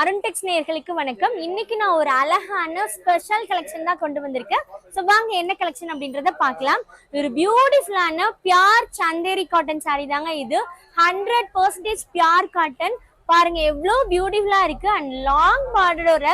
அருண்டெக்ஸ் நேயர்களுக்கு வணக்கம். இன்னைக்கு நான் ஒரு அழகான ஸ்பெஷல் கலெக்ஷன் தான் கொண்டு வந்திருக்கேன். ஸோ வாங்க என்ன கலெக்ஷன் அப்படின்றத பார்க்கலாம். ஒரு பியூட்டிஃபுல்லான பியார் சந்தேரி காட்டன் சாரி தாங்க இது. ஹண்ட்ரட் பர்சன்டேஜ் பியார் காட்டன் பாருங்க எவ்வளோ பியூட்டிஃபுல்லா இருக்கு. அண்ட் லாங் பார்டரோட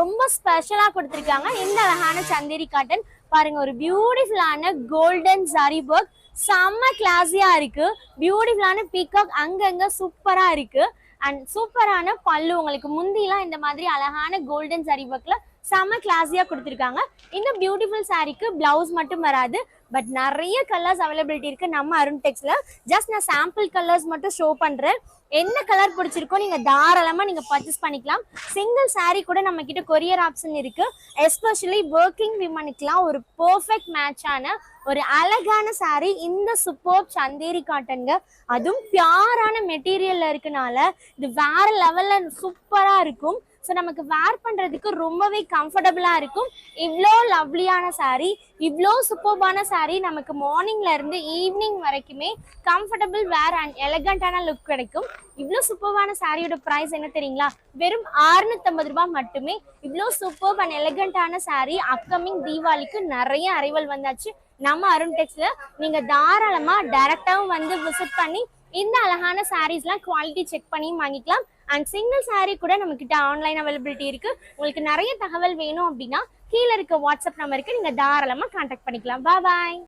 ரொம்ப ஸ்பெஷலா கொடுத்துருக்காங்க. இந்த அழகான சந்தேரி காட்டன் பாருங்க ஒரு பியூட்டிஃபுல்லான கோல்டன் சாரி ஒர்க் செம்ம கிளாஸியா இருக்கு. பியூட்டிஃபுல்லான பீகாக் அங்கங்க சூப்பரா இருக்கு. அண்ட் சூப்பரான பல்லு உங்களுக்கு முந்திலாம் இந்த மாதிரி அழகான கோல்டன் சாரி ஒர்க்ல செம்ம கிளாஸியாக கொடுத்துருக்காங்க. இந்த பியூட்டிஃபுல் சாரீக்கு பிளவுஸ் மட்டும் வராது. பட் நிறைய கலர்ஸ் அவைலபிலிட்டி இருக்கு நம்ம அருண் டெக்ஸ்ல ஜஸ்ட் நான் சாம்பிள் கலர்ஸ் மட்டும் ஷோ பண்றேன். என்ன கலர் பிடிச்சிருக்கோ நீங்க தாராளமா நீங்க பர்ச்சேஸ் பண்ணிக்கலாம். சிங்கிள் சாரீ கூட நம்ம கிட்ட கொரியர் ஆப்ஷன் இருக்கு. எஸ்பெஷலி ஒர்க்கிங் விமனுக்குலாம் ஒரு பெர்ஃபெக்ட் மேட்சான ஒரு அழகான சாரீ இந்த சூப்பர் சந்தேரி காட்டன்க அதுவும் பியாரான மெட்டீரியல்ல இருக்கனால இது வேற லெவல்ல சூப்பரா இருக்கும். ஸோ நமக்கு வேர் பண்ணுறதுக்கு ரொம்பவே கம்ஃபர்டபுளாக இருக்கும். இவ்வளோ லவ்லியான சாரீ இவ்வளோ சூப்பர்பான சாரீ நமக்கு மார்னிங்லேருந்து ஈவினிங் வரைக்குமே கம்ஃபர்டபுள் வேர் அண்ட் எலகண்டான லுக் கிடைக்கும். இவ்வளோ சூப்பர்பான சாரியோட ப்ரைஸ் என்ன தெரியுங்களா? வெறும் 650 ரூபாய் மட்டுமே இவ்வளோ சூப்பர் அண்ட் எலகண்டான சாரீ அப்கமிங் தீபாவளிக்கு நிறைய அரைவல் வந்தாச்சு. நம்ம அருண் டெக்ஸில் நீங்கள் தாராளமாக டேரெக்டாகவும் வந்து விசிட் பண்ணி இந்த அழகான சாரீஸ்லாம் குவாலிட்டி செக் பண்ணி வாங்கிக்கலாம். அண்ட் சிங்கிள் சாரீ கூட நம்மக்கிட்ட ஆன்லைன் அவைலபிலிட்டி இருக்குது உங்களுக்கு நிறைய தகவல் வேணும் அப்படின்னா கீழே இருக்க வாட்ஸ்அப் நம்பருக்கு நீங்கள் தாராளமாக கான்டாக்ட் பண்ணிக்கலாம். பாய்